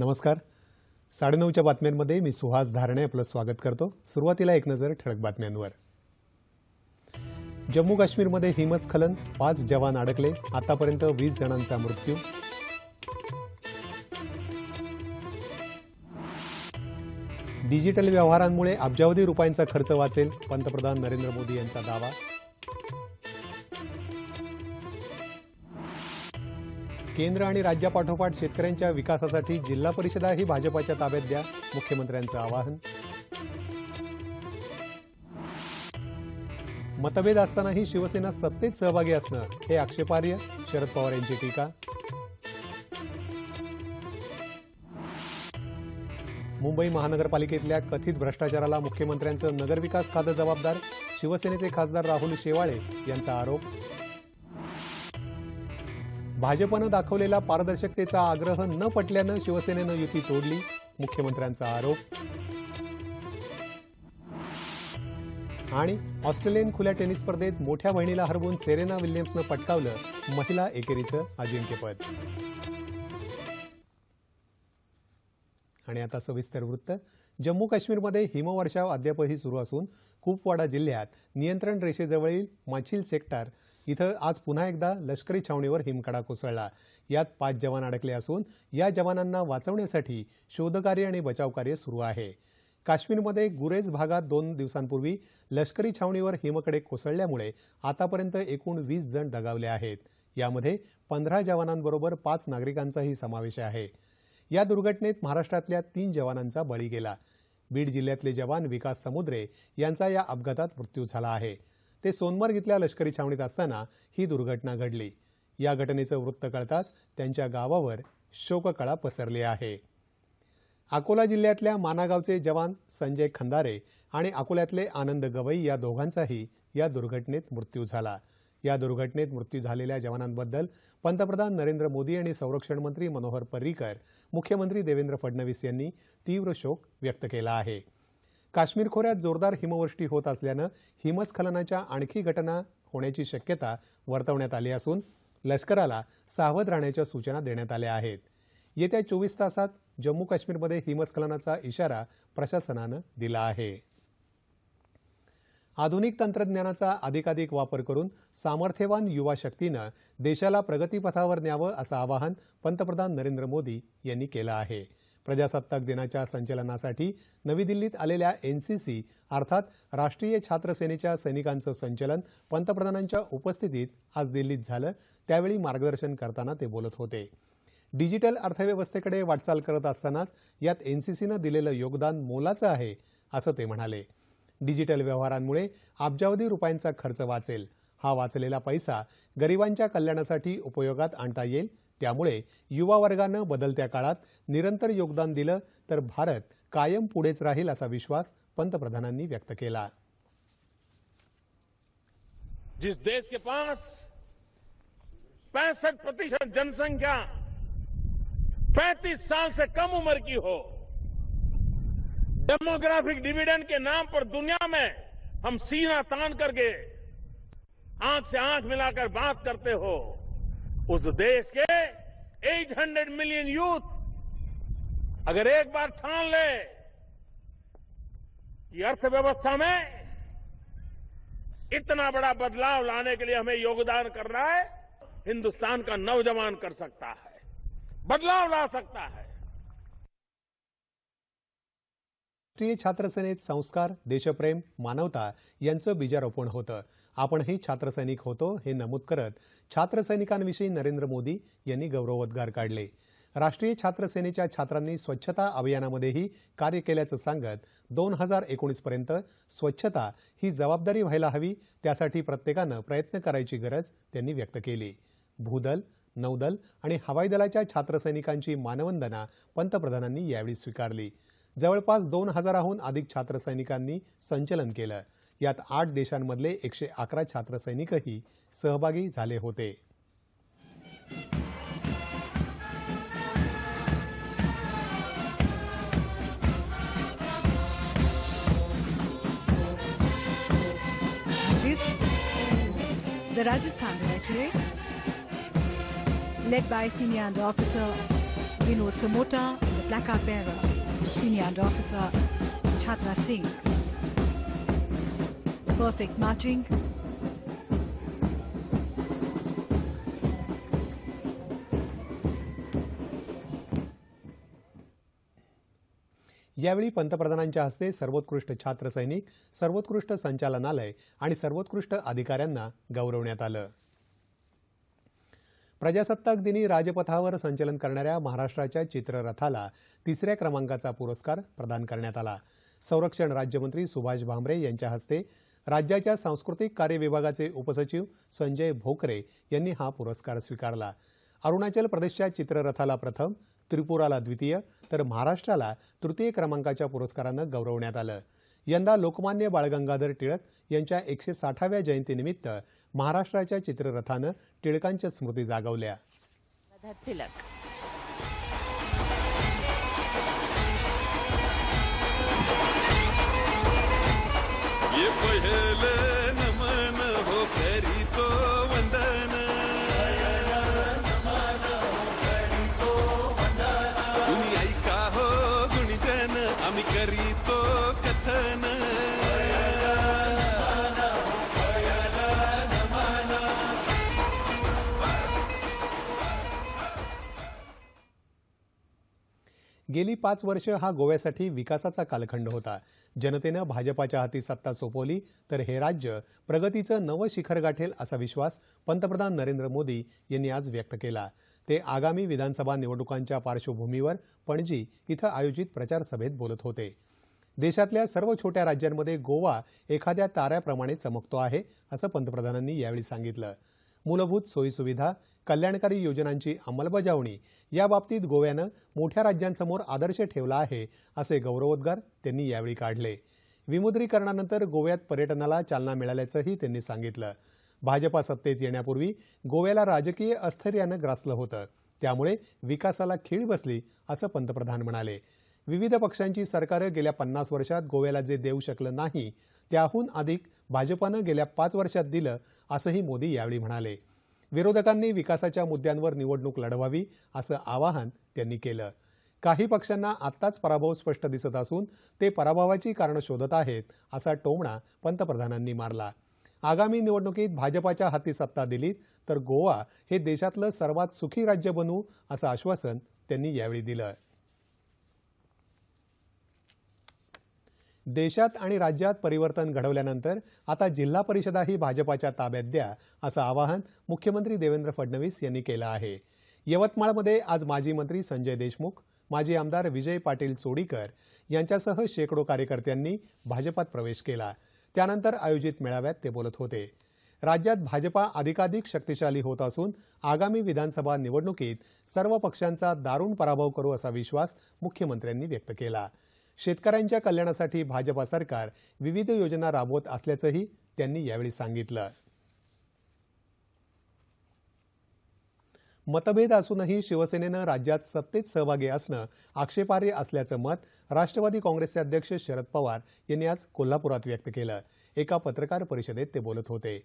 नमस्कार. साडेनऊच्या बातम्यांमध्ये मी सुहास धारणे आपलं स्वागत करतो. सुरुवातीला एक नजर ठळक बातम्यांवर. जम्मू काश्मीरमध्ये हिमस्खलन पाच जवान अडकले आतापर्यंत वीस जणांचा मृत्यू. डिजिटल व्यवहारांमुळे अब्जावधी रुपयांचा खर्च वाचेल पंतप्रधान नरेंद्र मोदी यांचा दावा. केंद्र आणि राज्यापाठोपाठ शेतकऱ्यांच्या विकासासाठी जिल्हा परिषदाही भाजपाच्या ताब्यात द्या. मुख्यमंत्र्यांचं आवाहन. मतभेद असतानाही शिवसेना सत्तेत सहभागी असणं हे आक्षेपार्ह. शरद पवार यांची टीका. मुंबई महानगरपालिकेतल्या कथित भ्रष्टाचाराला मुख्यमंत्र्यांचं नगरविकास खातं जबाबदार. शिवसेनेचे खासदार राहुल शेवाळे यांचा आरोप. भाजपनं दाखवलेला पारदर्शकतेचा आग्रह न पटल्यानं शिवसेनेनं युती तोडली. मुख्यमंत्र्यांचा आरोप. आणि ऑस्ट्रेलियन खुल्या टेनिस स्पर्धेत मोठ्या बहिणीला हरवून सेरेना विल्यम्सनं पटकावलं महिला एकेरीचं अजिंक्यपद. आणि आता सविस्तर वृत्त. जम्मू काश्मीरमध्ये हिमवर्षाव अद्यापही सुरू असून कुपवाडा जिल्ह्यात नियंत्रण रेषेजवळील माछिल सेक्टर इथं आज पुन्हा एकदा लष्करी छावणीवर हिमकडा कोसळला. यात पाच जवान अडकले असून या जवानांना वाचवण्यासाठी शोधकार्य आणि बचावकार्य सुरू आहे. काश्मीरमध्ये गुरेज भागात दोन दिवसांपूर्वी लष्करी छावणीवर हिमकडे कोसळल्यामुळे आतापर्यंत एकूण वीस जण दगावले आहेत. यामध्ये पंधरा जवानांबरोबर पाच नागरिकांचाही समावेश आहे. या दुर्घटनेत महाराष्ट्रातल्या तीन जवानांचा बळी गेला. बीड जिल्ह्यातले जवान विकास समुद्रे यांचा या अपघातात मृत्यू झाला आहे. ते सोनमर्ग इथल्या लष्करी छावणीत असताना ही दुर्घटना घडली. या घटनेचं वृत्त कळताच त्यांच्या गावावर शोककळा पसरली आहे. अकोला जिल्ह्यातल्या मानागावचे जवान संजय खंदारे आणि अकोल्यातले आनंद गवई या दोघांचाही या दुर्घटनेत मृत्यू झाला. या दुर्घटनेत मृत्यू झालेल्या जवानांबद्दल पंतप्रधान नरेंद्र मोदी आणि संरक्षण मंत्री मनोहर पर्रीकर मुख्यमंत्री देवेंद्र फडणवीस यांनी तीव्र शोक व्यक्त केला आहे. काश्मीर खोऱ्यात जोरदार हिमवृष्टी होत असल्यानं हिमस्खलनाच्या आणखी घटना होण्याची शक्यता वर्तवण्यात आली असून लष्कराला सावध राहण्याच्या सूचना देण्यात आल्या आहेत. येत्या चोवीस तासात जम्मू काश्मीरमध्ये हिमस्खलनाचा इशारा प्रशासनानं दिला आहे. आधुनिक तंत्रज्ञानाचा अधिकाधिक वापर करून सामर्थ्यवान युवा शक्तीनं देशाला प्रगतीपथावर न्यावं असं आवाहन पंतप्रधान नरेंद्र मोदी यांनी केलं आहे. प्रजासत्ताक दिनाच्या संचलनासाठी नवी दिल्लीत आलेल्या एनसीसी अर्थात राष्ट्रीय छात्र सेनेच्या सैनिकांचं संचलन पंतप्रधानांच्या उपस्थितीत आज दिल्लीत झालं. त्यावेळी मार्गदर्शन करताना ते बोलत होते. डिजिटल अर्थव्यवस्थेकडे वाटचाल करत असतानाच यात एनसीसीनं दिलेलं योगदान मोलाचं आहे असं ते म्हणाले. डिजिटल व्यवहारांमुळे अब्जावधी रुपयांचा खर्च वाचेल. हा वाचलेला पैसा गरिबांच्या कल्याणासाठी उपयोगात आणता येईल त्यामुळे युवा वर्गानं बदलत्या काळात निरंतर योगदान दिलं तर भारत कायम पुढेच राहील असा विश्वास पंतप्रधानांनी व्यक्त केला. जिस देश के पास पैंसठ प्रतिशत जनसंख्या 35 साल से कम उम्र की हो, डेमोग्राफिक डिविडेंड के नाम पर दुनिया में हम सीना तान करके आँख से आँख मिलाकर बात करते हो, उस देश के 800 मिलियन यूथ अगर एक बार ठान ले कि अर्थव्यवस्था में इतना बड़ा बदलाव लाने के लिए हमें योगदान करना है, हिंदुस्तान का नौजवान कर सकता है, बदलाव ला सकता है। राष्ट्रीय छात्र सेनेत संस्कार, देशप्रेम, मानवता यांचं बीजारोपण होतं. आपणही छात्रसैनिक होतो हे नमूद करत छात्रसैनिकांविषयी नरेंद्र मोदी यांनी गौरवोद्गार काढले. राष्ट्रीय छात्र सेनेच्या छात्रांनी स्वच्छता अभियानामध्येही कार्य केल्याचं सांगत दोन हजार एकोणीसपर्यंत स्वच्छता ही जबाबदारी व्हायला हवी त्यासाठी प्रत्येकानं प्रयत्न करायची गरज त्यांनी व्यक्त केली. भूदल नौदल आणि हवाई दलाच्या छात्रसैनिकांची मानवंदना पंतप्रधानांनी यावेळी स्वीकारली. जवळपास दोन हजाराहून अधिक छात्रसैनिकांनी संचलन केलं. यात आठ देशांमधले एकशे अकरा छात्रसैनिकही सहभागी झाले होते the Rajasthan Directorate. led by Senior and Officer Vinod Samota and the placard bearer, Senior and Officer Chhatra Singh. Perfect matching. यावेळी पंतप्रधानांच्या हस्ते सर्वोत्कृष्ट छात्र सैनिक सर्वोत्कृष्ट संचालनालय आणि सर्वोत्कृष्ट अधिकाऱ्यांना गौरवण्यात आलं प्रजासत्ताक दिनी राजपथावर संचलन करणाऱ्या महाराष्ट्राच्या चित्ररथाला तिसऱ्या क्रमांकाचा पुरस्कार प्रदान करण्यात आला संरक्षण राज्यमंत्री सुभाष भामरे यांच्या हस्ते राज्याच्या सांस्कृतिक कार्य विभागाचे उपसचिव संजय भोकरे यांनी हा पुरस्कार स्वीकारला. अरुणाचल प्रदेशच्या चित्ररथाला प्रथम त्रिपुराला द्वितीय तर महाराष्ट्राला तृतीय क्रमांकाच्या पुरस्कारानं गौरवण्यात आलं. यंदा लोकमान्य बाळगंगाधर टिळक यांच्या एकशे साठाव्या जयंतीनिमित्त महाराष्ट्राच्या चित्ररथानं टिळकांच्या स्मृती जागवल्या. गेली पाच वर्ष हा गोव्यासाठी विकासाचा कालखंड होता. जनतेनं भाजपाच्या हाती सत्ता सोपवली तर हे राज्य प्रगतीचं नवं शिखर गाठेल असा विश्वास पंतप्रधान नरेंद्र मोदी यांनी आज व्यक्त केला. ते आगामी विधानसभा निवडणुकांच्या पार्श्वभूमीवर पणजी इथं आयोजित प्रचार सभेत बोलत होते. देशातल्या सर्व छोट्या राज्यांमध्ये गोवा एखाद्या ताऱ्याप्रमाणे चमकतो आहे असं पंतप्रधानांनी यावेळी सांगितलं. मूलभूत सोयीसुविधा कल्याणकारी योजनांची अंमलबजावणी याबाबतीत गोव्यानं मोठ्या राज्यांसमोर आदर्श ठेवला आहे असे गौरवोद्गार त्यांनी यावेळी काढले. विमुद्रीकरणानंतर गोव्यात पर्यटनाला चालना मिळाल्याचंही त्यांनी सांगितलं. भाजपा सत्तेत येण्यापूर्वी गोव्याला राजकीय अस्थैर्यानं ग्रासलं होतं. त्यामुळे विकासाला खीळ बसली असं पंतप्रधान म्हणाले. विविध पक्षांची सरकारं गेल्या पन्नास वर्षात गोव्याला जे देऊ शकलं नाही त्याहून अधिक भाजपानं गेल्या पाच वर्षात दिलं असंही मोदी यावेळी म्हणाले. विरोधकांनी विकासाच्या मुद्द्यांवर निवडणूक लढवावी असं आवाहन त्यांनी केलं. काही पक्षांना आत्ताच पराभव स्पष्ट दिसत असून ते पराभवाची कारणं शोधत आहेत असा टोमणा पंतप्रधानांनी मारला. आगामी निवडणुकीत भाजपाच्या हाती सत्ता दिलीत तर गोवा हे देशातलं सर्वात सुखी राज्य बनू असं आश्वासन त्यांनी यावेळी दिलं. देशात आणि राज्यात परिवर्तन घडवल्यानंतर आता जिल्हा परिषदाही भाजपाच्या ताब्यात द्या असं आवाहन मुख्यमंत्री देवेंद्र फडणवीस यांनी केलं आहे. यवतमाळमध्ये आज माजी मंत्री संजय देशमुख माजी आमदार विजय पाटील चोडीकर यांच्यासह शेकडो कार्यकर्त्यांनी भाजपात प्रवेश केला. त्यानंतर आयोजित मेळाव्यात ते बोलत होते. राज्यात भाजपा अधिकाधिक शक्तिशाली होत असून आगामी विधानसभा निवडणुकीत सर्व पक्षांचा दारुण पराभव करू असा विश्वास मुख्यमंत्र्यांनी व्यक्त केला. शेतकऱ्यांच्या कल्याणासाठी भाजपा सरकार विविध योजना राबवत असल्याचंही त्यांनी यावेळी सांगितलं. मतभेद असूनही शिवसेनेनं राज्यात सत्तेत सहभागी असणं आक्षेपार्ह असल्याचं मत राष्ट्रवादी काँग्रेसचे अध्यक्ष शरद पवार यांनी आज कोल्हापुरात व्यक्त केलं. एका पत्रकार परिषदेत ते बोलत होते.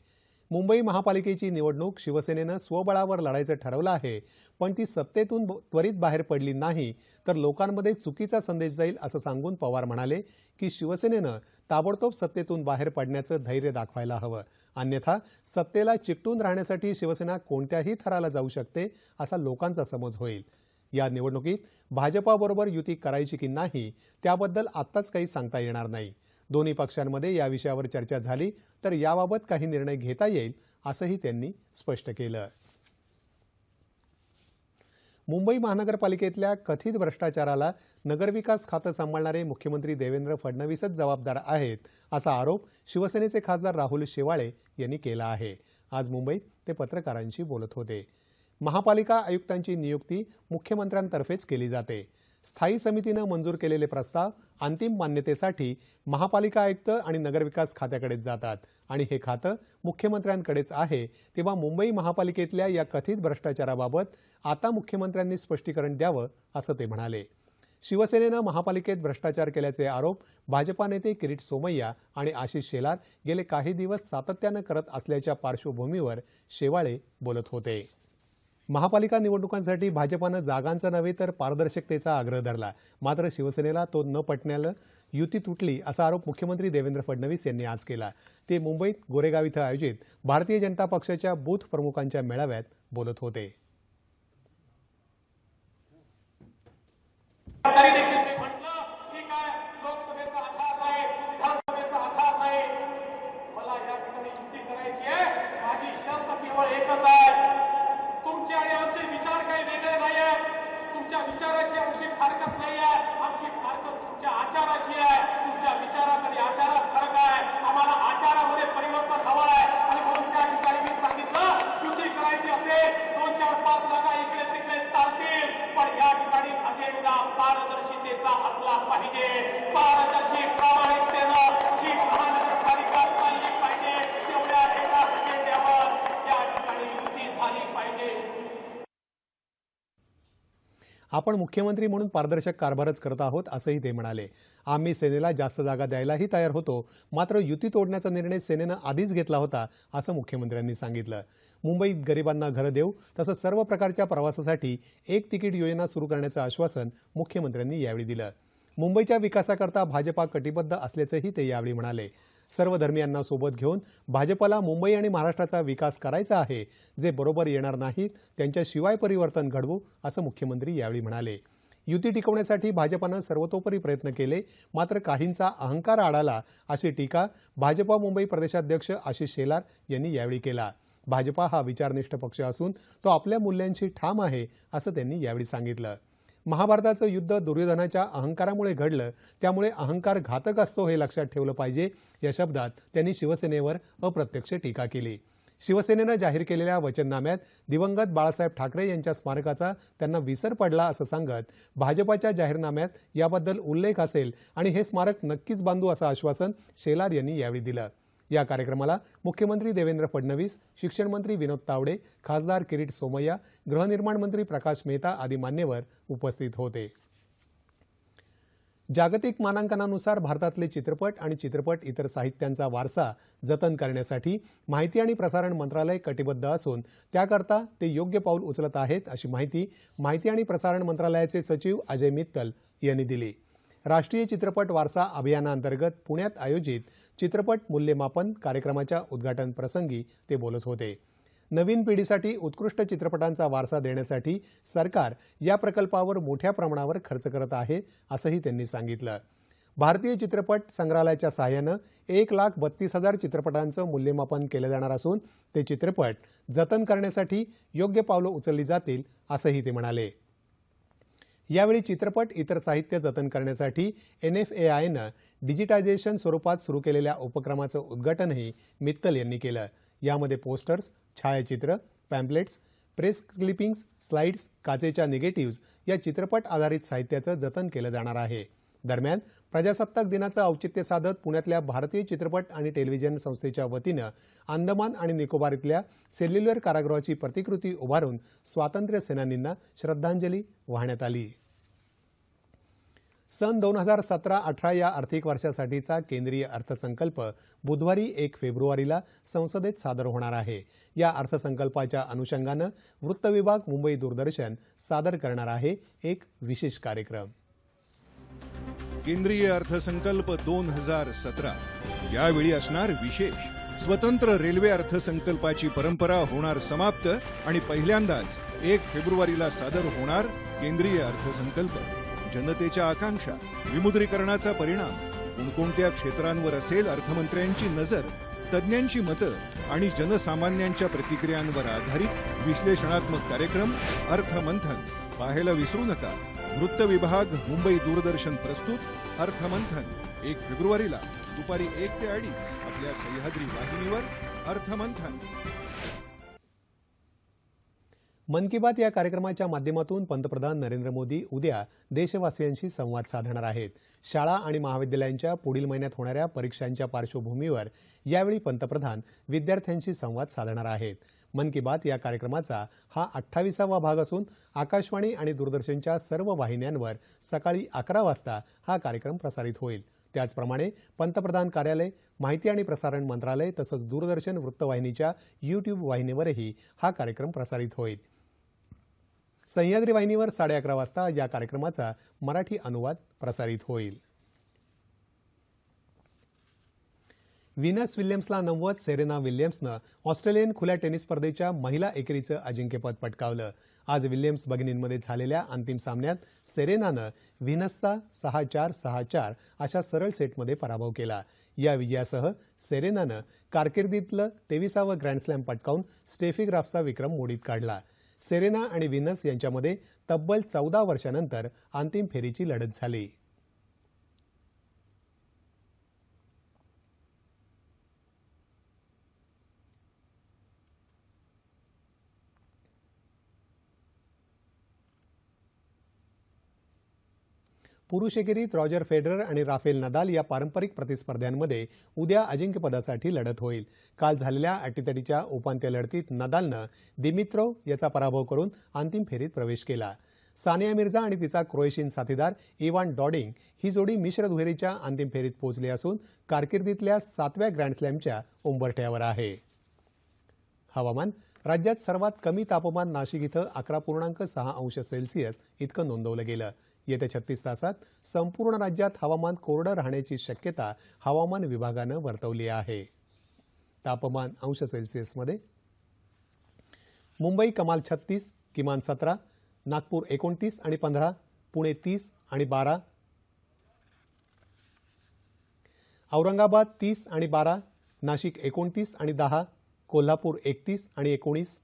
मुंबई महापालिकेची निवडणूक शिवसेनेनं स्वबळावर लढायचं ठरवलं आहे. पण ती सत्तेतून त्वरित बाहेर पडली नाही तर लोकांमध्ये चुकीचा संदेश जाईल असं सांगून पवार म्हणाले की शिवसेनेनं ताबडतोब सत्तेतून बाहेर पडण्याचं धैर्य दाखवायला हवं. अन्यथा सत्तेला चिकटून राहण्यासाठी शिवसेना कोणत्याही थराला जाऊ शकते असा लोकांचा समज होईल. या निवडणुकीत भाजपाबरोबर युती करायची की नाही त्याबद्दल आत्ताच काही सांगता येणार नाही. दोन्ही पक्षांमध्ये या विषयावर चर्चा झाली तर याबाबत काही निर्णय घेता येईल असंही त्यांनी स्पष्ट केलं. मुंबई महानगरपालिकेतल्या कथित भ्रष्टाचाराला नगरविकास खातं सांभाळणारे मुख्यमंत्री देवेंद्र फडणवीसच जबाबदार आहेत असा आरोप शिवसेनेचे खासदार राहुल शेवाळे यांनी केला आहे. आज मुंबईत ते पत्रकारांशी बोलत होते. महापालिका आयुक्तांची नियुक्ती मुख्यमंत्र्यांतर्फेच केली जाते. स्थायी समितीनं मंजूर केलेले प्रस्ताव अंतिम मान्यतेसाठी महापालिका आयुक्त आणि नगरविकास खात्याकडेच जातात. आणि हे खातं मुख्यमंत्र्यांकडेच आहे. तेव्हा मुंबई महापालिकेतल्या या कथित भ्रष्टाचाराबाबत आता मुख्यमंत्र्यांनी स्पष्टीकरण द्यावं असं ते म्हणाले. शिवसेनेनं महापालिकेत भ्रष्टाचार केल्याचे आरोप भाजपा नेते किरीट सोमय्या आणि आशिष शेलार गेले काही दिवस सातत्यानं करत असल्याच्या पार्श्वभूमीवर शेवाळे बोलत होते. महापालिका निवडणुकांसाठी भाजपानं जागांचा नव्हे तर पारदर्शकतेचा आग्रह धरला. मात्र शिवसेनेला तो न पटण्यानं युती तुटली असा आरोप मुख्यमंत्री देवेंद्र फडणवीस यांनी आज केला. ते मुंबईत गोरेगाव इथं आयोजित भारतीय जनता पक्षाच्या बूथ प्रमुखांच्या मेळाव्यात बोलत होते तरी देखील मी म्हटलं ठीक आहे लोकसभेचा आधार नाही विधानसभेचा आधार नाही मला या ठिकाणी युती करायची आहे माझी शर्त केवळ एकच आहे तुमचे आणि आमचे विचार काही वेगळे नाही आहेत तुमच्या विचाराची आमची फारकत नाही आहे आमची फारकत तुमच्या आचाराची आहे तुमच्या विचारात आणि आचारात फरक आहे आम्हाला आचारामध्ये परिवर्तन हवं आहे आणि म्हणून त्या ठिकाणी मी सांगितलं युती करायची असेल दोन चार पाच जागा इकडे तिकडे चालतील. पण या ठिकाणी अजेंडा पारदर्शितेचा असला पाहिजे. पारदर्शी प्रामाणिकतेनं ही महानगरपालिका चालली पाहिजे. तेवढ्या एका अजेंड्यावर या ठिकाणी युती झाली पाहिजे. आपण मुख्यमंत्री म्हणून पारदर्शक कारभारच करत आहोत असंही ते म्हणाले. आम्ही सेनेला जास्त जागा द्यायलाही तयार होतो. मात्र युती तोडण्याचा निर्णय सेनेनं आधीच घेतला होता असं मुख्यमंत्र्यांनी सांगितलं. मुंबईत गरिबांना घरं देऊ तसंच सर्व प्रकारच्या प्रवासासाठी एक तिकीट योजना सुरू करण्याचं आश्वासन मुख्यमंत्र्यांनी यावेळी दिलं. मुंबईच्या विकासाकरता भाजपा कटिबद्ध असल्याचंही ते यावेळी म्हणाले. सर्व धर्मियांना सोबत घेऊन भाजपला मुंबई आणि महाराष्ट्राचा विकास करायचा आहे जे बरोबर येणार नाहीत त्यांच्याशिवाय परिवर्तन घडवू असं मुख्यमंत्री यावेळी म्हणाले. युती टिकवण्यासाठी भाजपानं सर्वतोपरी प्रयत्न केले मात्र काहींचा अहंकार आढाला अशी टीका भाजपा मुंबई प्रदेशाध्यक्ष आशिष शेलार यांनी यावेळी केला. भाजपा हा विचारनिष्ठ पक्ष असून तो आपल्या मूल्यांशी ठाम आहे असं त्यांनी यावेळी सांगितलं. महाभारताचं युद्ध दुर्योधनाच्या अहंकारामुळे घडलं त्यामुळे अहंकार घातक असतो हे लक्षात ठेवलं पाहिजे या शब्दात त्यांनी शिवसेनेवर अप्रत्यक्ष टीका केली. शिवसेनेनं जाहीर केलेल्या वचननाम्यात दिवंगत बाळासाहेब ठाकरे यांच्या स्मारकाचा त्यांना विसर पडला असं सांगत भाजपाच्या जाहीरनाम्यात याबद्दल उल्लेख असेल आणि हे स्मारक नक्कीच बांधू असं आश्वासन शेलार यांनी यावेळी दिलं. या कार्यक्रमाला मुख्यमंत्री देवेंद्र फडणवीस शिक्षण मंत्री विनोद तावडे खासदार किरीट सोमय्या गृहनिर्माण मंत्री प्रकाश मेहता आदी मान्यवर उपस्थित होते. जागतिक मानांकनानुसार भारतातले चित्रपट आणि चित्रपट इतर साहित्यांचा वारसा जतन करण्यासाठी माहिती आणि प्रसारण मंत्रालय कटिबद्ध असून त्याकरता ते योग्य पाऊल उचलत आहेत अशी माहिती माहिती आणि प्रसारण मंत्रालयाचे सचिव अजय मित्तल यांनी दिली. राष्ट्रीय चित्रपट वारसा अभियानाअंतर्गत पुण्यात आयोजित चित्रपट मूल्यमापन कार्यक्रमाच्या उद्घाटन प्रसंगी ते बोलत होते. नवीन पिढीसाठी उत्कृष्ट चित्रपटांचा वारसा देण्यासाठी सरकार या प्रकल्पावर मोठ्या प्रमाणावर खर्च करत आहे असंही त्यांनी सांगितलं. भारतीय चित्रपट संग्रहालयाच्या सहाय्यानं एक लाख बत्तीस हजार चित्रपटांचं मूल्यमापन केलं जाणार असून ते चित्रपट जतन करण्यासाठी योग्य पावलं उचलली जातील असंही ते म्हणाले. यावेळी चित्रपट इतर साहित्य जतन करण्यासाठी एन एफ ए आयनं डिजिटायझेशन स्वरूपात सुरू केलेल्या उपक्रमाचं उद्घाटनही मित्तल यांनी केलं. यामध्ये पोस्टर्स छायाचित्र पॅम्पलेट्स प्रेस क्लिपिंग्स स्लाइड्स काचेच्या निगेटिव्ह्ज या चित्रपट आधारित साहित्याचं जतन केलं जाणार आहे. दरम्यान प्रजासत्ताक दिनाचं औचित्य साधत पुण्यातल्या भारतीय चित्रपट आणि टेलिव्हिजन संस्थेच्या वतीनं अंदमान आणि निकोबार इथल्या सेल्युलर कारागृहाची प्रतिकृती उभारून स्वातंत्र्य सेनानींना श्रद्धांजली वाहण्यात आली. सन दोन हजार सतरा अठरा या आर्थिक वर्षासाठीचा केंद्रीय अर्थसंकल्प बुधवारी एक फेब्रुवारीला संसदेत सादर होणार आहे. या अर्थसंकल्पाच्या अनुषंगानं वृत्त विभाग मुंबई दूरदर्शन सादर करणार आहे एक विशेष कार्यक्रम. केंद्रीय अर्थसंकल्प दोन हजार सतरा. यावेळी असणार विशेष. स्वतंत्र रेल्वे अर्थसंकल्पाची परंपरा होणार समाप्त आणि पहिल्यांदाच एक फेब्रुवारीला सादर होणार केंद्रीय अर्थसंकल्प. जनतेच्या आकांक्षा विमुद्रीकरणाचा परिणाम कोणकोणत्या क्षेत्रांवर असेल अर्थमंत्र्यांची नजर तज्ज्ञांची मतं आणि जनसामान्यांच्या प्रतिक्रियांवर आधारित विश्लेषणात्मक कार्यक्रम अर्थमंथन. पाहायला विसरू नका. वृत्त विभाग मुंबई दूरदर्शन प्रस्तुत अर्थमंथन. एक फेब्रुवारीला. दुपारी एक ते अडीच. आपल्या सह्याद्री वाहिनीवर अर्थमंथन. मन की बात या कार्यक्रमाच्या माध्यमातून पंतप्रधान नरेंद्र मोदी उद्या देशवासियांशी संवाद साधणार आहेत. शाळा आणि महाविद्यालयांच्या पुढील महिन्यात होणाऱ्या परीक्षांच्या पार्श्वभूमीवर यावेळी पंतप्रधान विद्यार्थ्यांशी संवाद साधणार आहेत. मन की बात या कार्यक्रमाचा हा अठ्ठावीसावा भाग असून आकाशवाणी आणि दूरदर्शनच्या सर्व वाहिन्यांवर सकाळी अकरा वाजता हा कार्यक्रम प्रसारित होईल. त्याचप्रमाणे पंतप्रधान कार्यालय माहिती आणि प्रसारण मंत्रालय तसंच दूरदर्शन वृत्तवाहिनीच्या यूट्यूब वाहिनीवरही हा कार्यक्रम प्रसारित होईल. सह्याद्री वाहिनीवर साडे अकरा वाजता या कार्यक्रमाचा मराठी अनुवाद प्रसारित होईल. विनस विल्यम्सला नव्वद सेरेना विल्यम्सनं ऑस्ट्रेलियन खुल्या टेनिस स्पर्धेच्या महिला एकेरीचं अजिंक्यपद पटकावलं. आज विल्यम्स भगिनींमध्ये झालेल्या अंतिम सामन्यात सेरेनानं व्हिनसचा सहा चार सहा चार अशा सरळ सेटमध्ये पराभव केला. या विजयासह सेरेनानं कारकिर्दीतलं तेविसावं ग्रँडस्लॅम पटकावून स्टेफी ग्राफचा विक्रम मोडीत काढला. सेरेना आणि व्हिनस यांच्यामध्ये तब्बल चौदा वर्षानंतर अंतिम फेरीची लढत झाली. पुरुष एकेरीत रॉजर फेडरर आणि राफेल नदाल या पारंपरिक प्रतिस्पर्ध्यांमध्ये उद्या अजिंक्यपदासाठी लढत होईल. काल झालेल्या अटीतटीच्या उपांत्य लढतीत नदालनं दिमित्रोव याचा पराभव करून अंतिम फेरीत प्रवेश केला. सानिया मिर्झा आणि तिचा क्रोएशियन साथीदार इवान डॉडिंग ही जोडी मिश्र दुहेरीच्या अंतिम फेरीत पोहोचली असून कारकिर्दीतल्या सातव्या ग्रँडस्लॅमच्या उंबरठ्यावर आहे. हवामान राज्यात सर्वात कमी तापमान नाशिक इथं अकरा पूर्णांक सहा अंश सेल्सिअस इतकं नोंदवलं गेलं. येत्या छत्तीस तासात संपूर्ण राज्यात हवामान कोरडं राहण्याची शक्यता हवामान विभागानं वर्तवली आहे. तापमान अंश सेल्सिअसमध्ये मुंबई कमाल छत्तीस किमान सतरा नागपूर एकोणतीस आणि पंधरा पुणे तीस आणि बारा औरंगाबाद तीस आणि बारा नाशिक एकोणतीस आणि दहा कोल्हापूर एकतीस आणि एकोणीस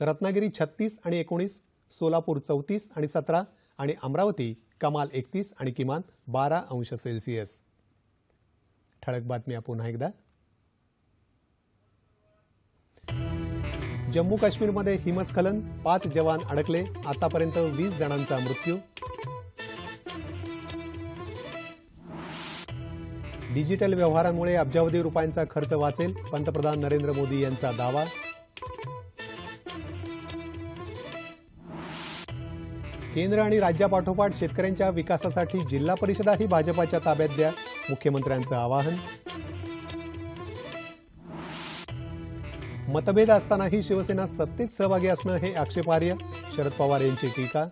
रत्नागिरी छत्तीस आणि एकोणीस सोलापूर चौतीस आणि सतरा आणि अमरावती कमाल एकतीस आणि किमान बारा अंश सेल्सिअस. ठळक बातम्या पुन्हा एकदा. जम्मू काश्मीरमध्ये हिमस्खलन पाच जवान अडकले आतापर्यंत वीस जणांचा मृत्यू. डिजिटल व्यवहारांमुळे अब्जावधी रुपयांचा खर्च वाचेल पंतप्रधान नरेंद्र मोदी यांचा दावा. केंद्र आणि राज्यापाठोपाठ शेतकऱ्यांच्या विकासासाठी जिल्हा परिषदाही भाजपाच्या ताब्यात द्या. मुख्यमंत्र्यांचं आवाहन. मतभेद असतानाही शिवसेना सत्तेत सहभागी असणं हे आक्षेपार्ह. शरद पवार यांची टीका.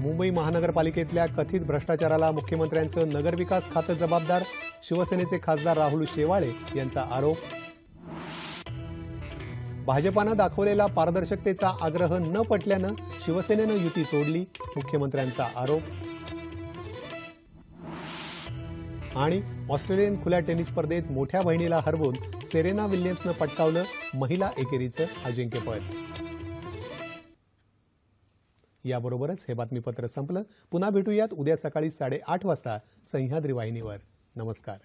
मुंबई महानगरपालिकेतल्या कथित भ्रष्टाचाराला मुख्यमंत्र्यांचं नगरविकास खातं जबाबदार. शिवसेनेचे खासदार राहुल शेवाळे यांचा आरोप. भाजपानं दाखवलेला पारदर्शकतेचा आग्रह न पटल्यानं शिवसेनेनं युती तोडली मुख्यमंत्र्यांचा आरोप. आणि ऑस्ट्रेलियन खुल्या टेनिस स्पर्धेत मोठ्या बहिणीला हरवून सेरेना विल्यम्सनं पटकावलं महिला एकेरीचं अजिंक्यपद. याबरोबरच हे बातमीपत्र संपलं. पुन्हा भेटूयात उद्या सकाळी साडेआठ वाजता सह्याद्री वाहिनीवर. नमस्कार.